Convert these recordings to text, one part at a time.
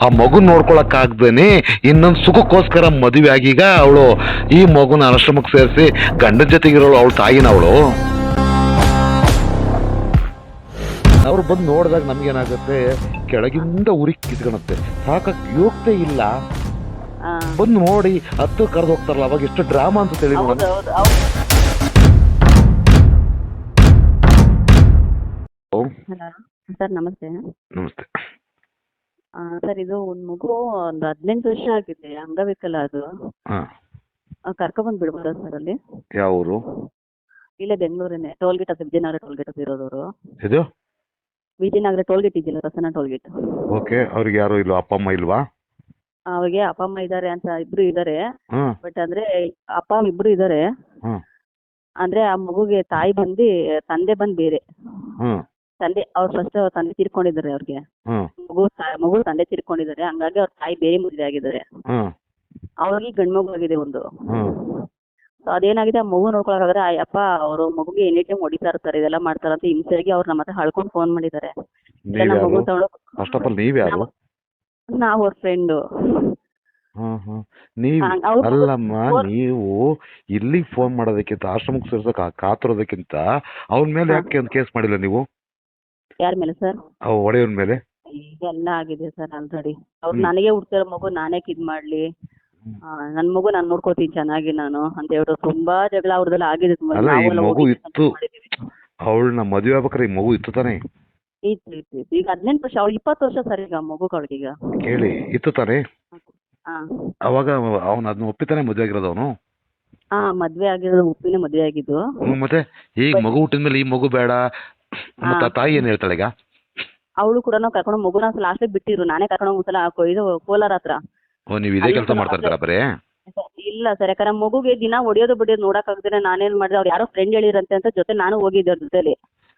ಆ ಮಗು ನೋಡ್ಕೊಳಕ್ಕಾಗ್ದೇನೆ ಇನ್ನೊಂದು ಸುಖಕ್ಕೋಸ್ಕರ ಮದುವೆ ಆಗೀಗ ಅವಳು ಈ ಮಗುನ ಅನಶ್ರಮಕ್ಕೆ ಸೇರಿಸಿ ಗಂಡನ ಜೊತೆಗಿರೋಳು ಅವಳು ತಾಯಿನ ಅವಳು. ಅವ್ರು ಬಂದು ನೋಡಿದಾಗ ನಮ್ಗೇನಾಗುತ್ತೆ ಕೆಳಗಿಂದ ಉರಿ ಕಿತ್ಕೊಳತ್ತೆ ಸಾಕಕ್ ಯೋಗ್ಯತೆ ಇಲ್ಲ. ಬಂದು ನೋಡಿ ಹತ್ತು ಕರೆದು ಹೋಗ್ತಾರಲ್ಲ ಅವಾಗ ಎಷ್ಟು ಡ್ರಾಮಾ ಅಂತ ತಿಳಿ ಸರ್ ನಮಸ್ತೆ. ನಮಸ್ತೆ. ಸರ್ ಇದು ಒಂದ್ ಮಗು ಒಂದ್ ಹದಿನೆಂಟು ವರ್ಷ ಆಗಿದೆ ಅಂಗವಿಕಲ ಅದು. ಕರ್ಕೊಂಡ್ ಕರ್ಕೊಬಂದು ಬಿಡ್ಬೋದಾ ಸರ್ ಅಲ್ಲಿ? ಯಾವ ಊರು ಇಲ್ಲೇ ಬೆಂಗಳೂರಿನೇ ಟೋಲ್ಗೇಟ್ ಹತ್ರ ವಿಜಯನಗರ ಟೋಲ್ಗೇಟ್ ಹತ್ರ ಇರೋದವರು. ಇದು? ವಿಜಯನಗರ ಟೋಲ್ಗೇಟ್ ಇದೆಯಲ್ಲ ಪ್ರಸನ್ನ ಟೋಲ್ ಗೇಟ್ ಓಕೆ ಅವ್ರಿಗೆ ಯಾರು ಇಲ್ವಾ ಅಪ್ಪ ಅಮ್ಮ ಇಲ್ವಾ? ಅವಾಗೆ ಅಪ್ಪ ಅಮ್ಮ ಇದ್ದಾರೆ ಅಂತ ಇಬ್ರು ಇದ್ದಾರೆ ಹ್ಮ್ ಬಟ್ ಅಂದ್ರೆ ಅಪ್ಪ ಅಮ್ಮ ಇಬ್ರು ಇದ್ದಾರೆ ಹ್ಮ್ ಅಂದ್ರೆ ಆ ಮಗುಗೆ ತಾಯಿ ಬಂದು ತಂದೆ ಬಂದ್ ಬೇರೆ. ಹ್ಮ್ ತಂದೆ ಅವ್ರ ಫಸ್ಟ್ ಅವ್ರ ತಂದೆ ತೀರ್ಕೊಂಡಿದ್ದಾರೆ ಅವ್ರಿಗೆ. ಹ್ಮ್. ಮಗು ತಾ- ಮಗು ತಂದೆ ತಿರ್ಕೊಂಡಿದ್ದಾರೆ. ಹಂಗಾಗಿ ಅವ್ರ ತಾಯಿ ಬೇರೆ ಮದುವೆ ಆಗಿದ್ದಾರೆ. ಹ್ಮ್. ಅವ್ರಿಗೆ ಗಂಡು ಮಗು ಆಗಿದೆ ಒಂದು. ಹ್ಮ್. ಅದೇನಾಗಿದೆ ಆ ಮಗು ನೋಡ್ಕೊಳಕಾದ್ರೆ ಅಪ್ಪ ಅವರು ಮಗುಗೆ ಎನಿ ಟೈಮ್ ಹೊಡಿತಾ ಇರ್ತಾರೆ ಇದೆಲ್ಲ ಮಾಡ್ತಾರೆ ಅಂತ ಹಿಂಸೆಗೆ ಅವ್ರ ನಮ್ಮ ಹತ್ರ ಹಳ್ಕೊಂಡು ಫೋನ್ ಮಾಡಿದ್ದಾರೆ. ಇಲ್ಲ ನಮ್ಮ ಮಗು ನೀವ್ಯಾರು ತಗೊಳಕ್ ಫಸ್ಟ್ ಆಫ್ ಆಲ್ ನೀವ್ಯಾರು ನಾವು ಅವ್ರ ಫ್ರೆಂಡ್ ಹ್ಮ್ ಹ್ಮ್. ನೀವ್ ಹಂಗ್ ಅವ್ರು- ಅಲ್ಲಮ್ಮ ಅವ್ರು- ನೀವು ಇಲ್ಲಿಗೆ ಫೋನ್ ಮಾಡೋದಕ್ಕಿಂತ ಆಶ್ರಮಕ್ಕೆ ಸೇರ್ಸಕ್ ಕಾತರೋದಕ್ಕಿಂತ ಅವನ್ ಅವನ ಮೇಲೆ ಹಾ. ಯಾಕೆ ಒಂದು ಕೇಸ್ ಮಾಡಿಲ್ಲ ನೀವು? ಯಾರ ಮೇಲೆ ಸರ್ ಒಡೆಯವ್ರ ಮೇಲೆ? ಎಲ್ಲ ಆಗಿದೆ ಸರ್ ಆಲ್ರೆಡಿ ಅವ್ರು. ನನಗೆ ಹುಡ್ತಿರೋ ಮಗು ನಾನೇ ಇದ್ ಮಾಡ್ಲಿ. ಆ, ನನ್ ಮಗು ನಾನು ನೋಡ್ಕೋತೀನಿ ಚೆನ್ನಾಗಿ ನಾನು ಅಂತ ಹೇಳಿ ತುಂಬಾ ಜಗಳ ಅವ್ರದೆಲ್ಲ ಆಗಿದೆ ತುಂಬಾ ಅಲ್ಲ, ಈ ನಾವೆಲ್ಲ ಮಗು ಹೋಗಿ ಇತ್ತು. ಮಾಡಿದೀವಿ. ಅವಳನ್ನ ಮದುವೆ ಆಗ್ಬೇಕಾರೆ ಈ ಮಗು ಇತ್ತು ತಾನೇ? ಇತ್ತು ಇತ್ತು ಇತ್ತು. ಈಗ ಹದಿನೆಂಟು ವರ್ಷ ಅವ್ಳು ಇಪ್ಪತ್ತು ವರ್ಷ ಸರ್ ಈಗ ಮಗು ಅವಳಿಗೀಗ ಕೇಳಿ ಇತ್ತು ತಾನೇ? ಹಾ. ಅವಾಗ ಅವನ ಅದನ್ನ ಒಪ್ಪಿತಾನೆ ಮದುವೆ ಆಗಿರೋದು ಅವನು? ಹಾ ಮದ್ವೆ ಆಗಿರೋದು ಉಪ್ಪಿನ ಮದ್ವೆ ಆಗಿದ್ದು. ಮತ್ತೆ ಈಗ ಮಗು ಹುಟ್ಟಿದ್ಮೇಲೆ ಈ ಮಗು ಬೇಡ ಮತ್ತೆ ತಾಯಿ ಏನ್ ಹೇಳ್ತಾಳೆ ಈಗ? ಅವಳು ಕೂಡ ಕರ್ಕೊಂಡು ಮಗುನ ಲಾಸ್ಟ್ ಬಿಟ್ಟಿರು. ನಾನೇ ಕರ್ಕೊಂಡು ಒಂದ್ಸಲ ಸಲ ಇದು ಕೋಲಾರ ಹತ್ರ. ಓ ನೀವು ಇದೇ ಕೆಲಸ ಮಾಡ್ತಾ ಇರ್ತಾರ ಬರೇ? ಇಲ್ಲ ಸರ್. ಯಾಕಂದ್ರೆ ಮಗುಗೆ ದಿನ ಹೊಡಿಯೋದು ಬಿಡಿಯೋದು ನೋಡಕ್ ಆಗ್ದಿರ ನಾನೇನ್ ಮಾಡಿದೆ? ಅವ್ರು ಯಾರೋ ಫ್ರೆಂಡ್ ಹೇಳಿರಂತೆ ಅಂತ ಜೊತೆ ನಾನು ಹೋಗಿದ್ದೆ ಅವ್ರ ಜೊತೆಲಿ.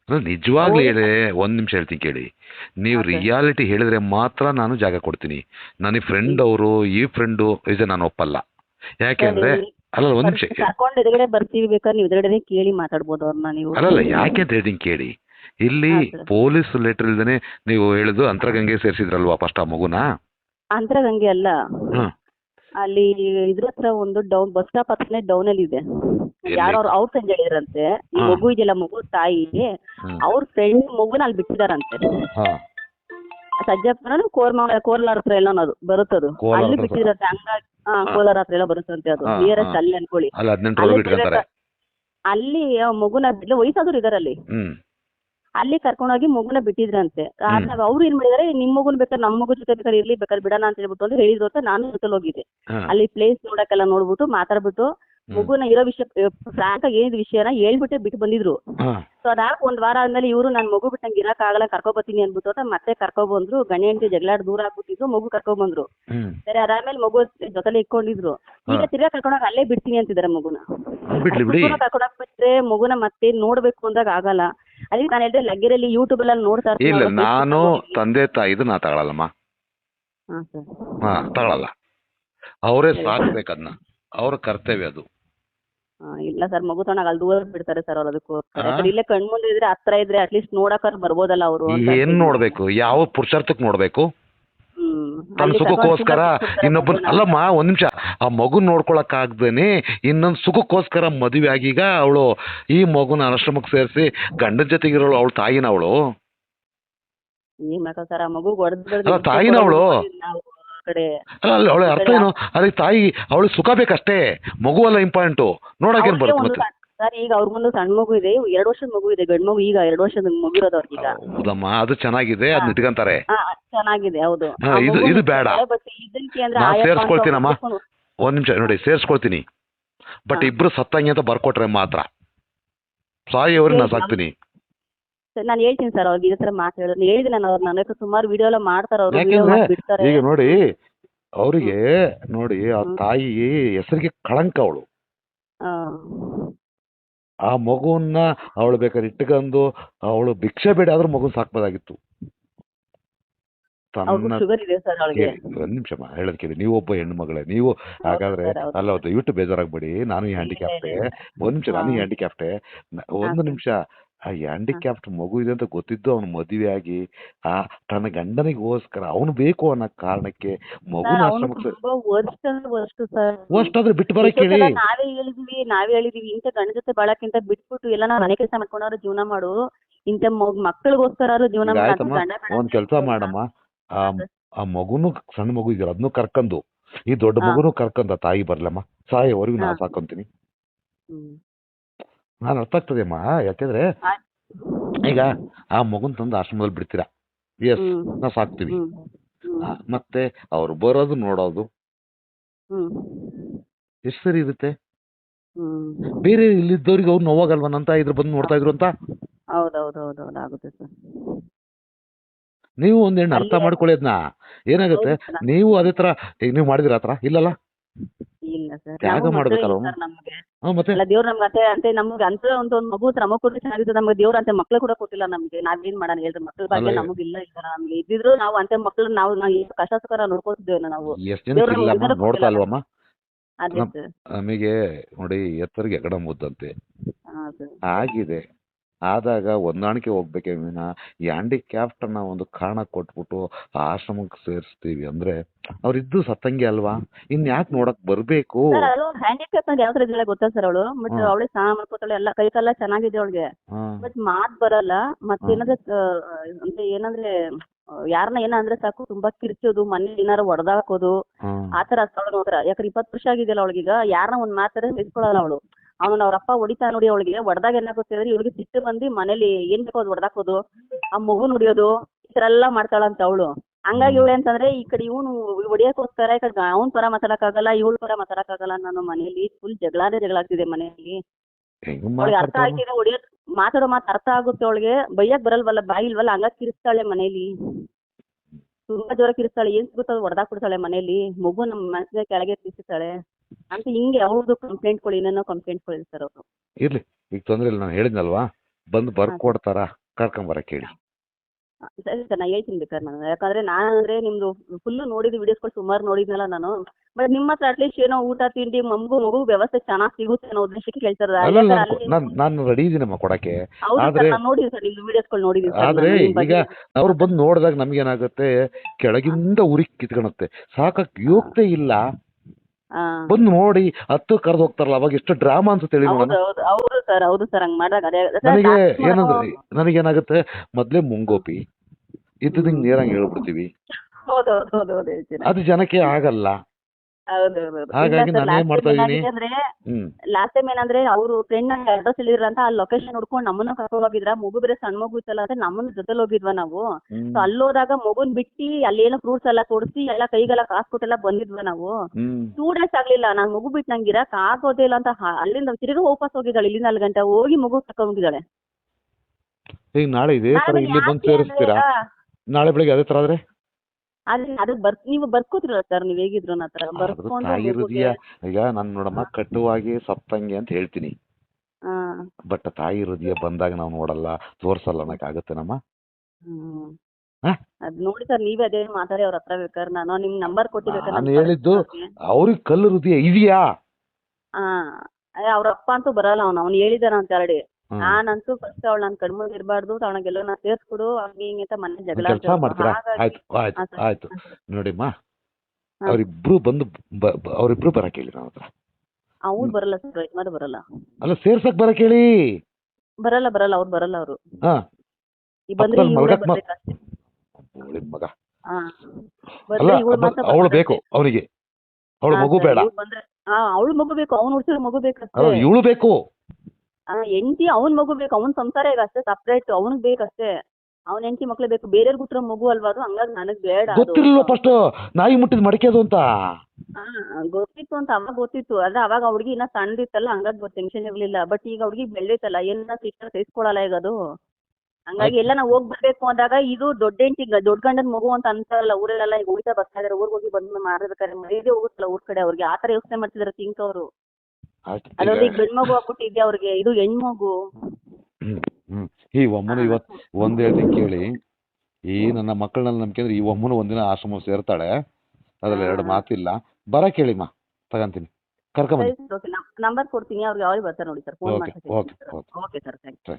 ನಿಜವಾಗ್ಲೂ ಹೇಳಿ ಒಂದ್ ನಿಮಿಷ ಹೇಳ್ತೀನಿ ಕೇಳಿ. ನೀವು. ರಿಯಾಲಿಟಿ ಹೇಳಿದ್ರೆ ಮಾತ್ರ ನಾನು ಜಾಗ ಕೊಡ್ತೀನಿ. ನನ್ನ ಫ್ರೆಂಡ್ ಅವರು ಈ ಫ್ರೆಂಡು ಇದೆ ನಾನು ಒಪ್ಪಲ್ಲ. ಯಾಕೆಂದ್ರೆ ಅಲ್ಲ ಒಂದ್ ನಿಮಿಷ ಕರ್ಕೊಂಡು ಎದುರುಗಡೆ ಬರ್ತೀವಿ ಬೇಕಾದ್ರೆ ನೀವು ಎದುರುಗಡೆ ಕೇಳಿ ಮಾತಾಡ್ಬೋದು ಅವ್ರನ್ನ ನೀವು. ಅಲ್ಲ ಯಾಕೆ ಅಂತ ಹೇಳ್ತೀನಿ ಕೇಳಿ. ಇಲ್ಲಿ. ಪೊಲೀಸ್ ಲೆಟರ್ ಇಲ್ದೇನೆ ನೀವು ಹೇಳುದು ಅಂತರಗಂಗೆ ಸೇರಿಸಿದ್ರಲ್ವಾ ಫಸ್ಟ್ ಆ ಮಗುನ? ಅಂತರಗಂಗೆ ಅಲ್ಲ. ಹ್ಮ್ ಅಲ್ಲಿ ಇದ್ರ ಹತ್ರ ಒಂದು ಡೌನ್ ಬಸ್ ಸ್ಟಾಪ್ ಹತ್ರನೇ ಡೌನ್ ಅಲ್ಲಿ ಇದೆ. ಯಾರೋ ಅವ್ರು ಅವ್ರ ಫ್ರೆಂಡ್ ಹೇಳಿದ್ರಂತೆ. ಈ ಮಗು ಇದೆಯಲ್ಲ ಮಗು ತಾಯಿ. ಅವ್ರ ಫ್ರೆಂಡ್ ಮಗುನ ಅಲ್ಲಿ ಬಿಟ್ಟಿದಾರಂತೆ. ಹಾ. ಸಜ್ಜಪ್ಪನ ಕೋರ್ಮ ಕೋಲಾರ ಹತ್ರ ಎಲ್ಲ ಅದು. ಬರುತ್ತದು ಕೋಲಾರ ಅಲ್ಲಿ ಹತ್ರ ಬಿಟ್ಟಿರತ್ತೆ ಹಂಗಾಗಿ ಹಾ ಕೋಲಾರ ಹತ್ರ ಎಲ್ಲ ಬರುತ್ತಂತೆ ಅದು. ಹಾ, ನಿಯರೆಸ್ಟ್ ಹಾ. ಅಲ್ಲಿ ಅನ್ಕೊಳ್ಳಿ. ಅಲ್ಲಿ ಹದಿನೆಂಟು ಅಲ್ಲಿ ಒಳಗೆ ಇಟ್ಕೊಂತಾರೆ ಅಲ್ಲಿ ಆ ಮಗುನ ಬಿಡ್ಲಿ ವಯಸ್ಸಾದ್ರು ಇದಾರಲ್ಲಿ ಹ್ಮ್. ಅಲ್ಲಿ ಕರ್ಕೊಂಡೋಗಿ ಮಗುನ ಬಿಟ್ಟಿದ್ರಂತೆ. ಆದಾಗ ಅವ್ರು ಏನ್ ಮಾಡಿದಾರೆ ನಿಮ್ ಮಗುನ್ ಬೇಕಾದ್ರೆ ನಮ್ಮ ಮಗು ಜೊತೆ ಬೇಕಾದ್ರೆ ಇರ್ಲಿ ಬೇಕಾದ್ರೆ ಬಿಡೋಣ ಅಂತ ಹೇಳ್ಬಿಟ್ಟು ಅಂತ ಹೇಳಿದ್ರು ಅಂತ ನಾನು ಜೊತೆ ಹೋಗಿದ್ದೆ. ಅಲ್ಲಿ ಪ್ಲೇಸ್ ನೋಡಕ್ಕೆಲ್ಲ ನೋಡ್ಬಿಟ್ಟು ಮಾತಾಡ್ಬಿಟ್ಟು ಮಗುನ ಇರೋ ವಿಷಯ ಫ್ರಾಂಕ್ ಆಗಿ ಏನಿದ್ ವಿಷಯನ ಹೇಳ್ಬಿಟ್ಟೆ ಬಿಟ್ಟು ಬಂದಿದ್ರು. ಸೊ ಅದಾದ ಒಂದ್ ವಾರ ಆದ್ಮೇಲೆ ಇವರು ನನ್ ಮಗು ಬಿಟ್ಟು ನಂಗೆ ಇರಕ್ ಆಗಲ್ಲ ಕರ್ಕೊಬತ್ತೀನಿ ಅನ್ಬಿಟ್ಟು ಅಂತ ಮತ್ತೆ ಕರ್ಕೊಬಂದ್ರು ಗಂಡ ಹೆಂಡತಿ ಜಗಳಾಡ್ ದೂರ ಆಗ್ಬಿಟ್ಟಿದ್ರು ಮಗು ಕರ್ಕೊ ಬಂದ್ರು. ಸರಿ ಅದಾದ್ಮೇಲೆ ಮಗು ಜೊತೆಲಿ ಇಟ್ಕೊಂಡಿದ್ರು. ಈಗ. ತಿರ್ಗಾ ಕರ್ಕೊಂಡಾಗ ಅಲ್ಲೇ ಬಿಡ್ತೀನಿ ಅಂತಿದಾರೆ ಮಗುನ. ಕರ್ಕೊಂಡೋಗ್ ಬಿಟ್ರೆ ಮಗುನ ಮತ್ತೆ ನೋಡ್ಬೇಕು ಅಂದಾಗ ಆಗಲ್ಲ. ಅದಕ್ಕೆ ನಾನು ಹೇಳಿದೆ ಲಗ್ಗೆರೆಯಲ್ಲಿ ಯೂಟ್ಯೂಬ್ ಅಲ್ಲಿ ನೋಡ್ತಾ ಇಲ್ಲ ನಾನು. ತಂದೆ ತಾಯಿದು ನಾ ತಗೊಳಲ್ಲಮ್ಮ. ಹಾ ಸರ್. ಹಾ ತಗೊಳಲ್ಲ. ಅವರೇ ಅದನ್ನ ಅವ್ರ ಕರ್ತವ್ಯ ಅದು. ಹಾ, ಇಲ್ಲ ಸರ್ ಮಗು ತಗೊಂಡಾಗ ಅಲ್ಲಿ ದೂರ ಬಿಡ್ತಾರೆ ಸರ್ ಅವ್ರು ಅದಕ್ಕೋಸ್ಕರ. ಆ? ಯಾಕಂದ್ರೆ ಇಲ್ಲೇ ಕಣ್ ಮುಂದೆ ಇದ್ರೆ ಹತ್ರ ಇದ್ರೆ ಅಟ್ಲೀಸ್ಟ್ ನೋಡಕ್ಕಾರ ಬರ್ಬೋದಲ್ಲ ಅವರು ಏನ್ ನೋಡ್ಬೇಕು? ಯಾವ ಪುರುಷಾರ್ಥಕ್ ನೋಡ್ಬೇಕು? ತನ್ನ ಸುಖಕ್ಕೋಸ್ಕರ ಇನ್ನೊಬ್ಬನ ಇನ್ನೊಬ್ಬ ಅಲ್ಲಮ್ಮ ಒಂದ್ ನಿಮಿಷ. ಆ ಮಗು ನೋಡ್ಕೊಳಕ್ ಆಗ್ದೇನೆ ಇನ್ನೊಂದ್ ಸುಖಕ್ಕೋಸ್ಕರ ಮದುವೆ ಆಗೀಗ ಅವಳು ಈ ಮಗುನ ಆಶ್ರಮಕ್ಕೆ ಸೇರಿಸಿ ಗಂಡನ ಜೊತೆಗಿರೋಳು ಅವಳು ತಾಯಿನ ಅವಳು ಏನ್ ಮಾಡಕ ಸರ್ ಆ ಮಗು ಅಲ್ಲ, ತಾಯಿನ ಅವಳು ಕಡೆ ಅಲ್ಲ ಅಲ್ಲ ಅವಳ ಅರ್ಥ ಏನು? ಅದೇ ತಾಯಿ ಅವಳಿಗೆ ಸುಖ ಬೇಕಷ್ಟೇ. ಮಗು ಅಲ್ಲ ಇಂಪಾರ್ಟೆಂಟು ನೋಡಕ್ ಏನ್ ಅವ್ರಿಗೆ ಒಂದು ಬರುತ್ತೆ ಸಣ್ಣ- ಸರ್ ಈಗ ಅವ್ರಿಗೊಂದು ಸಣ್ಣ ಮಗು ಇದೆ ಎರಡು ವರ್ಷದ ಮಗು ಇದೆ ಗಂಡು ಮಗು ಈಗ ಎರಡು ವರ್ಷದ ಮಗು ಇರೋದು ಈಗ ಹೌದಮ್ಮ. ಅದು ಚೆನ್ನಾಗಿದೆ ಅದ್ ಇಟ್ಕೊಂತಾರೆ. ಹಾ ಚೆನ್ನಾಗಿದೆ ಹೌದು. ಹಾ, ಆ ಇದು- ಮಗು ಇದು ಬೇಡ. but ಇದಕ್ಕೆ ಅಂದ್ರೆ ನಾನ್ ಆಯಾ ಸೇರ್ಸ್ಕೊಳ್ತೀನಮ್ಮ. ಒಂದ್ ನಿಮಿಷ ನೋಡಿ ಸೇರ್ಸ್ಕೊಳ್ತೀನಿ. ಬಟ್ ಇಬ್ರು ಸತ್ತಂಗೆ ಅಂತ ಬರ್ಕೊಟ್ರೆ ಮಾತ್ರ. ಸಾಯಿಯವ್ರಿಗೆ ನಾ ಸಾಕ್ತೀನಿ. ಸರ್, ನಾನು ಹೇಳ್ತೀನಿ ಸರ್ ಅವ್ರಿಗೆ ಇದ್ರ ಮಾತು ಹೇಳಿದ್ರು ಹೇಳಿದ್ದೀನಿ ನಾನು ಅವ್ರು ನನಗೆ ಸುಮಾರು ವಿಡಿಯೋ ಎಲ್ಲ ಮಾಡ್ತಾರೆ ಅವರು ವಿಡಿಯೋ ಯಾಕೆಂದ್ರೆ ಮಾಡಿ ಬಿಡ್ತಾರೆ. ಈಗ ನೋಡಿ ಅವರಿಗೆ ನೋಡಿ ಆ ಹ್ಮ್. ತಾಯಿ ಹೆಸರಿಗೆ ಕಳಂಕ ಅವಳು. ಹಾ. ಆ ಮಗುವನ್ನ ಅವಳು ಬೇಕಾದ್ರೆ ಇಟ್ಕೊಂಡು ಅವಳು ಭಿಕ್ಷೆ ಬೇಡ ಆದ್ರೂ ಮಗು ಸಾಕ್ಬೋದಾಗಿತ್ತು. ಒಂದ್ ನಿಮಿಷ ಹೇಳದ್ ಕೇಳಿ. ನೀವು ಒಬ್ಬ ಹೆಣ್ಣು ಮಗಳೇ ನೀವು ಹಾಗಾದ್ರೆ ಅಲ್ಲ ದಯವಿಟ್ಟು ಬೇಜಾರಾಗ್ಬೇಡಿ. ನಾನು ಈ ಹ್ಯಾಂಡಿಕ್ಯಾಪ್ಟೆ ಒಂದ್ ನಿಮಿಷ ನಾನು ಈ. ಹ್ಯಾಂಡಿಕ್ಯಾಪ್ಟೆ ಒಂದು ನಿಮಿಷ. ಆ ಹ್ಯಾಂಡಿಕ್ಯಾಪ್ಟ್ ಮಗು ಇದೆ ಅಂತ ಗೊತ್ತಿದ್ದು ಅವನು ಮದುವೆ ಆಗಿ ಆ ತನ್ನ ಗಂಡನಿಗೋಸ್ಕರ ಅವನು ಬೇಕು ಅನ್ನೋ ಕಾರಣಕ್ಕೆ ಮಗು ಆಶ್ರಮಕ್ಕೆ ಸರ್. ಅಷ್ಟಾದ್ರೆ ಬಿಟ್ಟು ಬರಕ್ ಎಷ್ಟೋ ಹೇಳಿ. ನಾವೇ ಹೇಳಿದೀವಿ ನಾವೇ ಹೇಳಿದೀವಿ. ಇಂಥ ಗಂಡ ಜೊತೆ ಬಾಳಕ್ಕಿಂತ ಬಿಟ್ಬಿಟ್ಟು ಎಲ್ಲ ನಾವು ಮನೆ ಕೆಲಸ ಮಾಡ್ಕೊಂಡಾದ್ರು ಜೀವನ ಮಾಡು. ಇಂಥ ಮಕ್ಕಳಿಗೋಸ್ಕರ ಜೀವನ ಒಂದ್ ಕೆಲಸ ಮಾಡಮ್ಮ. ಆ. ಮಗುನು ಸಣ್ಣ ಮಗು ಇದೆಯಲ್ಲ ಅದನ್ನು ಕರ್ಕೊಂಡು ಈ ದೊಡ್ಡ. ಮಗುನು ಕರ್ಕೊಂಡ ತಾಯಿ ಬರ್ಲಮ್ಮ. ಸಾಯೋವರೆಗೂ ನಾ ಹಾ. ಸಾಕೊಂತೀನಿ. ನಾನು ಅರ್ಥ ಆಗ್ತದೆಮ್ಮ ಯಾಕೆಂದ್ರೆ ಆಯ್ತ್. ಈಗ ಆ ಮಗುನ್ ತಂದು ಆಶ್ರಮದಲ್ಲಿ ಬಿಡ್ತೀರಾ? Yes hmm. ನಾವು ಸಾಕ್ತಿವಿ ಹ್ಮ್. ಹ್ಮ್. ಆ, ಮತ್ತೆ ಅವ್ರು ಬರೋದು ನೋಡೋದು. ಹ್ಮ್. ಎಷ್ಟು ಸರಿ ಇರುತ್ತೆ? ಹ್ಮ್. ಬೇರೆ ಇಲ್ಲಿದ್ದವ್ರಿಗೆ ಅವ್ರು ನೋವಾಗಲ್ವನಂತ ಇದ್ರ ಬಂದು ನೋಡ್ತಾ ಇದ್ರು ಅಂತ? ಹೌದೌದು ಹೌದೌದು ಆಗುತ್ತೆ ಸರ್. ನೀವು ಒಂದ್ ಹೆಣ್ಣು ಅರ್ಥ ಅಲ್ಲಿ- ಮಾಡ್ಕೊಳ್ಳಿ ಅದ್ನ. ಏನಾಗುತ್ತೆ? ಹೌದು ನೀವು ಅದೇ ತರ ಈಗ ನೀವು ಮಾಡಿದಿರ ಆತರ ಇಲ್ಲಲ್ಲ? ಇಲ್ಲ ಸರ್. ತ್ಯಾಗ ಮಾಡ್ಬೇಕಲ್ಲ ಮಾಡ್ಬೇಕಲ್ವ? ನಮ್ಗೆ. ಹಾ ಮತ್ತೆ? ಅಲ್ಲ ದೇವ್ರ ನಮ್ಗೆ ಅಂತೆ ಅಂತೆ ನಮ್ಗೆ ಅಂತ ಒಂದು ಒಂದು ಮಗು ನಮಗ್ ಕೊಟ್ಟು ಚೆನ್ನಾಗಿತ್ತು ನಮ್ಗೆ ದೇವ್ರ ಅಂತ ಮಕ್ಳು ಕೂಡ ಕೊಟ್ಟಿಲ್ಲ ನಮ್ಗೆ. ನಾವೇನ್ ಮಾಡೋಣ ಹೇಳ್ರಿ? ಮಕ್ಳ ಬಗ್ಗೆ ನಮಗ್ ನಮಗಿಲ್ಲ ಈ ತರ ನಮ್ಗೆ. ಇದ್ದಿದ್ರು ನಾವು ಅಂತ ಮಕ್ಳು ನಾವು ನಾವು ಎಷ್ಟು ಕಷ್ಟ ಸುಖ ನೋಡ್ಕೊತಿದ್ದೇವೆ ನಾವು. ಎಷ್ಟ್ ಜನಕ್ಕೆ ದೇವ್ರು ಇಲ್ಲಮ್ಮ? ನಮ್ಗೆ ನೋಡ್ತಾ ಅಲ್ವಮ್ಮ ಅದೇ ಸರ್. ನಮಗೆ ನೋಡಿ ಎತ್ತರಿಗೆ ಎಗಡ ಮುದ್ದಂತೆ ಹಾ ಸರ್. ಆಗಿದೆ. ಆದಾಗ ಹೊಂದಾಣಿಕೆ ಹೋಗ್ಬೇಕೇ ವಿನ ಈ ಹ್ಯಾಂಡಿಕ್ಯಾಪ್ಟ್ ಅನ್ನ ಒಂದು ಕಾರಣ ಕೊಟ್ಬಿಟ್ಟು ಆ ಆಶ್ರಮಕ್ಕೆ ಸೇರಿಸ್ತೀವಿ ಅಂದ್ರೆ ಅವ್ರಿದ್ದು ಸತ್ತಂಗೆ ಅಲ್ವಾ? ಇನ್ ಯಾಕೆ ನೋಡಕ್ ಬರ್ಬೇಕು? ಹ್ಯಾಂಡಿಕ್ಯಾಪ್ ಯಾವ ತರ ಇದ್ದಾಳೆ ಗೊತ್ತಾ ಸರ್ ಅವಳು? ಬಟ್ ಅವಳಿಗೆ ಅವಳೆ ಸ್ನಾನ ಮಾಡ್ಕೋತಾಳೆ ಎಲ್ಲ ಕೈ ಕಾಲ ಚೆನ್ನಾಗಿದೆ ಅವಳಿಗೆ. ಬಟ್ ಮಾತ್ ಬರಲ್ಲ ಮತ್ತೆ ಹಾ. ಏನಂದ್ರೆ ಆ, ಅಂದ್ರೆ ಏನಂದ್ರೆ ಯಾರನ್ನ ಏನಂದ್ರೆ ಸಾಕು ತುಂಬಾ ಕಿರ್ಚೋದು ಮನೇಲಿ ಏನಾರ ಒಡೆದಾಕೋದು. ಆತರ ನೋಡ್ರ ಯಾಕಂದ್ರೆ ಇಪ್ಪತ್ತು ವರ್ಷ ಆಗಿದೆಯಲ್ಲ ಅವಳಿಗೀಗ ಯಾರನ್ನ ಒಂದ್ ಮಾತರ ನಿಲ್ಸ್ಕೊಳಲ್ಲ ಅವಳು. ಅವನ ಅವ್ರ ಅಪ್ಪ ಹೊಡಿತಾ ನೋಡಿ ಅವಳಿಗೆ ಹೊಡೆದಾಗ ಏನಾಗುತ್ತೆ ಅಂದ್ರೆ ಇವಳಿಗೆ ಸಿಟ್ಟು ಬಂದು ಮನೇಲಿ ಏನ್ ಬೇಕೋ ಅದು ಹೊಡೆದಾಕೋದು ಆ ಮಗು ನುಡಿಯೋದು ಈ ತರ ಎಲ್ಲ ಮಾಡ್ತಾಳಂತ ಅವಳು. ಹಂಗಾಗಿ ಇವಳು ಅಂತಂದ್ರೆ ಈ ಕಡೆ ಇವನು ಹೊಡಿಯಕ್ಕೋಸ್ಕರ ಈ ಕಡೆ ಅವ್ನ್ ಪರ ಮಾತಾಡಕ್ಕಾಗಲ್ಲ ಇವಳ ಪರ ಮಾತಾಡಕ್ಕಾಗಲ್ಲ ನಾನು ಮನೇಲಿ ಫುಲ್ ಜಗಳಾನೇ ಜಗಳಾಗ್ತಿದೆ ಮನೆಯಲ್ಲಿ ಅವಳಿಗೆ ಅರ್ಥ ಆಗ್ತಿದೆ ಹೊಡಿಯೋ ಮಾತಾಡೋ ಮಾತು ಅರ್ಥ ಆಗುತ್ತೆ ಅವಳಿಗೆ. ಬೈಯಕ್ ಬರಲ್ವಲ್ಲ ಬಾಯಿ ಇಲ್ವಲ್ಲ ಹಂಗಾಗಿ ಕಿರಿಸ್ತಾಳೆ ಮನೇಲಿ. ತುಂಬಾ ಜೋರ ಕಿರಿಸ್ತಾಳೆ ಏನ್ ಸಿಗುತ್ತೋ ಅದು ಹೊಡೆದಾಕ್ ಬಿಡ್ತಾಳೆ ಮನೇಲಿ. ಮಗು ನಮ್ಮ ಮನಸ್ಸಿನ ಕೆಳಗೆ ತಿರ್ಸ್ತಾಳೆ ಅಂತ ಹಿಂಗೆ ಅವ್ರದ್ದು ಕಂಪ್ಲೇಂಟ್ಗಳು ಏನೇನೋ ಕಂಪ್ಲೇಂಟ್ಗಳು ಸರ್ ಅವರು. ಇರ್ಲಿ ಈಗ ತೊಂದ್ರೆ ಇಲ್ಲ ನಾನು ಹೇಳಿದ್ನಲ್ವಾ? ಬಂದು ಬರ್ಕೊಡ್ತಾರ ಕರ್ಕೊಂಬರಕ್ ಹೇಳಿ ಸರಿ ಸರ್ ನಾ ಹೇಳ್ತೀನಿ ಬೇಕಾದ್ರೆ ನಾನು. ಯಾಕಂದ್ರೆ ನಾನು ಅಂದ್ರೆ ನಿಮ್ದು ಫುಲ್ ನೋಡಿದ ವಿಡಿಯೋಸ್ಗಳು ಸುಮಾರು ನೋಡಿದ್ನಲ್ಲ ನಾನು. ಬಟ್ ನಿಮ್ಮ ಹತ್ರ ಅಟ್ಲೀಸ್ಟ್ ಏನೋ ಊಟ ತಿಂಡಿ ಮಗು ಮಗು ವ್ಯವಸ್ಥೆ ಚೆನ್ನಾಗಿ ಸಿಗುತ್ತೆ ಅನ್ನೋ ಉದ್ದೇಶಕ್ಕೆ ಕೇಳ್ತಾರೆ. ನಾನು ರೆಡಿ ಇದೀನಮ್ಮ ಕೊಡಕ್ಕೆ. ಆದ್ರೆ- ನೋಡಿದ್ದೀನಿ ಸರ್ ನಿಮ್ದು ವಿಡಿಯೋಸ್ಗಳು ನೋಡಿದ್ವಿ ಆದ್ರೆ ಈಗ ಅವ್ರು ಬಂದು ನೋಡಿದಾಗ ನಮ್ಗೇನಾಗುತ್ತೆ ಕೆಳಗಿಂದ ಉರಿ ಕಿತ್ಕೊಳುತ್ತೆ ಸಾಕಕ್ಕೆ ಯೋಗ್ಯತೆ ಇಲ್ಲ. ಬಂದು ನೋಡಿ ಹತ್ತು ಕರೆದು ಹೋಗ್ತಾರಲ್ಲ ಅವಾಗ ಎಷ್ಟು ಡ್ರಾಮಾ ಅನ್ಸುತ್ತೆ ಹೇಳಿ ಹೌದು ನೋಡೋಣ ಹೌದು ಹೌದು ಸರ್ ಹೌದು ಸರ್ ಹಂಗ್ ಮಾಡಿದಾಗ ಅದೇ ಸರ್, ನನಗೆ ಜಾಸ್ತಿ ಮಾಡೋ- ಏನಂದ್ರೆ ನನಗೇನಾಗುತ್ತೆ ಮೊದ್ಲೇ ಮುಂಗೋಪಿ ಇದ್ದದಿಂಗ್ ನೀರಂಗ ಹೇಳ್ಬಿಡ್ತೀವಿ. ಹೌದು ಹೌದು ಹೌದು ಹೌದು ಹೇಳ್ತೀನಿ. ಅದು ಜನಕ್ಕೆ ಆಗಲ್ಲ. ಲಾಸ್ಟ್ ಟೈಮ್ ಏನಂದ್ರೆ ಅವ್ರು ಫ್ರೆಂಡ್ ನಂಗೆ ಅಡ್ರೆಸ್ ಹೇಳಿದ್ರಂತ ಆ ಲೊಕೇಶನ್ ನೋಡ್ಕೊಂಡು ನಮ್ಮನ್ನ ಕರ್ಕೊಂಡು ಹೋಗಿದ್ರ. ಮಗು ಬೇರೆ ಸಣ್ಣ ಮಗು ಇತ್ತಲ್ಲ ಅಂತ ನಮ್ಮನ್ನ ಜೊತೆಲಿ ಹೋಗಿದ್ವ ನಾವು. ಸೊ ಅಲ್ಲಿ ಹೋದಾಗ ಮಗುನ್ ಬಿಟ್ಟು ಅಲ್ಲಿ ಏನೋ ಫ್ರೂಟ್ಸ್ ಎಲ್ಲ ಕೊಡ್ಸಿ ಎಲ್ಲ ಕೈಗೆಲ್ಲ ಕಾಸು ಕೊಟ್ಟೆಲ್ಲ ಬಂದಿದ್ವ ನಾವು. ಟೂ ಡೇಸ್ ಆಗ್ಲಿಲ್ಲ. ನಾನ್ ಮಗು ಬಿಟ್ಟು ನಂಗೆ ಇರಕ್ ಆಗೋದೇ ಇಲ್ಲ ಅಂತ ಅಲ್ಲಿಂದ ತಿರುಗಿ ವಾಪಸ್ ಹೋಗಿದ್ದಾಳೆ. ಇಲ್ಲಿಂದ ಅಲ್ಲಿ ಗಂಟೆ ಹೋಗಿ ಮಗು ಕರ್ಕೊಂಡು ಹೋಗಿದ್ದಾಳೆ. ಈಗ ನಾಳೆ ಇದೆ ತರ ಇಲ್ಲಿ ಬಂದು ಸೇರಿಸ್ತೀರಾ? ನಾಳೆ ಬೆಳಿಗ್ಗೆ ಅದೇ ತರ ಆದ್ರೆ? ಅದೇ ಅದಕ್ಕೆ ಬರ್ ನೀವು ಬರ್ಕೋತಿರಲ್ಲ ಸರ್ ನೀವ್ ಹೇಗಿದ್ರು ನನ್ನ ಹತ್ರ ಆದ್ರೂ ತಾಯಿ ಹೃದಯ ಈಗ ನಾನು ನೋಡಮ್ಮ ಕಟ್ಟುವಾಗಿ ಸತ್ತಂಗೆ ಅಂತ ಹೇಳ್ತೀನಿ. ಹಾ. ಬಟ್ ತಾಯಿ ಹೃದಯ ಬಂದಾಗ ನಾವು ನೋಡಲ್ಲ ತೋರ್ಸಲ್ಲ ಅನ್ನಕ್ಕಾಗತ್ತೇನಮ್ಮ ಹ್ಮ್. ನಮ್ಮ ಅದ್ ನೋಡಿ ಸರ್ ನೀವೇ ಅದೇ ಮಾತಾಡಿ ಅವ್ರ ಹತ್ರ ಬೇಕಾದ್ರೆ ನಾನು ನಿಮ್ ನಂಬರ್ ಕೊಟ್ಟಿರ್ಬೇಕಾದ್ರೆ ನಾನು ಹೇಳಿದ್ದು ಅವ್ರಿಗೆ ಕಲ್ಲು ಹೃದಯ ಇದೆಯಾ? ಹಾ. ಅದೇ ಅವ್ರ ಅಪ್ಪ ಅಂತೂ ಬರಲ್ಲ ಅವ್ನು ಅವ್ನು ಹೇಳಿದಾನ ಅಂತ ಹೇಳಿ. ನಾನಂತೂ ಫಸ್ಟ್ ಅವಳು ನನ್ ಕಣ್ಮುಂದೆ ಇರಬಾರ್ದು ಅವನಿಗೆಲ್ಲೋ ನಾ ಸೇರ್ಸ್ಬಿಡು ಹಂಗೆ ಹಿಂಗೆ ಅಂತ ಮನೆ ಜಗಳ ಕೆಲಸ. ಮಾಡ್ತೀರಾ? ಆಯ್ತು ಆಯ್ತು. ಆಯ್ತು. ನೋಡಿಮ್ಮ ಅವರಿಬ್ರು ಬಂದು ಅವರಿಬ್ರು ಬರಕ್ಕೆ ಹೇಳಿ ನನ್ನ ಹತ್ರ. ಅವ್ರು ಬರಲ್ಲ ಸರ್ ಯಜಮಾನ ಬರಲ್ಲ. ಅಲ್ಲ ಸೇರ್ಸಕ್ ಬರಕ್ ಹೇಳಿ. ಬರಲ್ಲ ಬರಲ್ಲ ಅವ್ರು ಬರಲ್ಲ ಅವರು. ಬಂದ್ರೆ ಮಗ ಅವಳು ಬೇಕು ಅವನಿಗೆ. ಅವಳು ಮಗು ಬೇಡ. ಅವಳು ಮಗು ಬೇಕು ಅವನು ಮಗು ಬೇಕು ಇವಳು ಬೇಕು. ಹೆಂಡತಿ ಅವ್ನ್ ಮಗು ಬೇಕು ಅವನ್ ಸಂಸಾರ ಈಗ ಅಷ್ಟೇ ಸಪ್ರೇಟ್ ಅವ್ನಿಗ್ ಬೇಕಷ್ಟೇ ಅವ್ನ ಹೆಂಡತಿ ಮಕ್ಳು ಬೇಕು ಬೇರೆಯವ್ರಿಗೆ ಹುಟ್ಟಿರೋ ಮಗು ಅಲ್ವಾ ಅದು? ಹಂಗಾಗಿ ನನಗ್ ಬೇಡ ಅದು. ಗೊತ್ತಿರ್ಲಿಲ್ಲ ಫಸ್ಟ್ ನಾಯಿ ಮುಟ್ಟಿದ್ ಮಡಿಕೆ ಅಂತ? ಹಾ, ಗೊತ್ತಿತ್ತು ಅಂತ ಅವಾಗ ಗೊತ್ತಿತ್ತು. ಆದ್ರೆ ಅವಾಗ ಆ ಹುಡ್ಗಿ ಇನ್ನ ಸಣ್ಣದಿತ್ತಲ್ಲ ಹಂಗಾಗಿ ಟೆನ್ಷನ್ ಇರ್ಲಿಲ್ಲ. ಬಟ್ ಈಗ ಹುಡ್ಗಿ ಬೆಳ್ಳೈತಲ್ಲ ಏನ ಸಿಕ್ಕ ಸಹಿಸ್ಕೊಳಲ್ಲ ಈಗ ಅದು? ಹಂಗಾಗಿ ಎಲ್ಲ ನಾವು ಹೋಗ್ ಬರ್ಬೇಕು ಅಂದಾಗ ಇದು ದೊಡ್ಡ ಹೆಂಡತಿ ದೊಡ್ಡ ಗಂಡನ ಮಗು ಅಂತ ಅಂತಾರಲ್ಲ ಊರಲ್ಲೆಲ್ಲ ಈಗ ಹೋಗ್ತಾ ಬರ್ತಾ ಇದಾರೆ ಊರಿಗೆ ಹೋಗಿ ಬಂದು ಮಾಡ್ಬೇಕಾದ್ರೆ ಮರ್ಯಾದೆ ಹೋಗುತ್ತಲ್ಲ ಊರ್ ಕಡೆ ಅವ್ರಿಗೆ. ಆತರ ಯೋಚನೆ ಮಾಡ್ತಿದಾರೆ ತಿಂಕ್ ಅವರು. ಅದ್ರಲ್ಲಿ ಈಗ- ಗಂಡ್ ಮಗು ಆಗ್ಬಿಟ್ಟಿದ್ದೆ ಅವ್ರಿಗೆ? ಇದು ಹೆಣ್ಮಗು. ಹ್ಮ್ ಈ ಒಮ್ಮನ ಇವತ್ ಒಂದ್ ಹೇಳ್ತೀನಿ ಕೇಳಿ. ಈ ನನ್ನ ಮಕ್ಕಳನ್ನ ನಂಬಿಕೆ ಈ ಒಮ್ಮನು ಒಂದಿನ ಆಶ್ರಮ ಸೇರ್ತಾಳೆ. ಅದ್ರಲ್ಲಿ ಎರಡು ಮಾತಿಲ್ಲ. ಬರಕ್ ಹೇಳಿಮ್ಮ ತಗಂತೀನಿ. ಕರ್ಕೊಂಬನ್ನಿ ನಂಬರ್ ಕೊಡ್ತೀನಿ ಅವ್ರಿಗೆ ಯಾವಾಗ ಬರ್ತಾರೆ ನೋಡಿ sir. Phone okay okay okay. Okay sir thank you.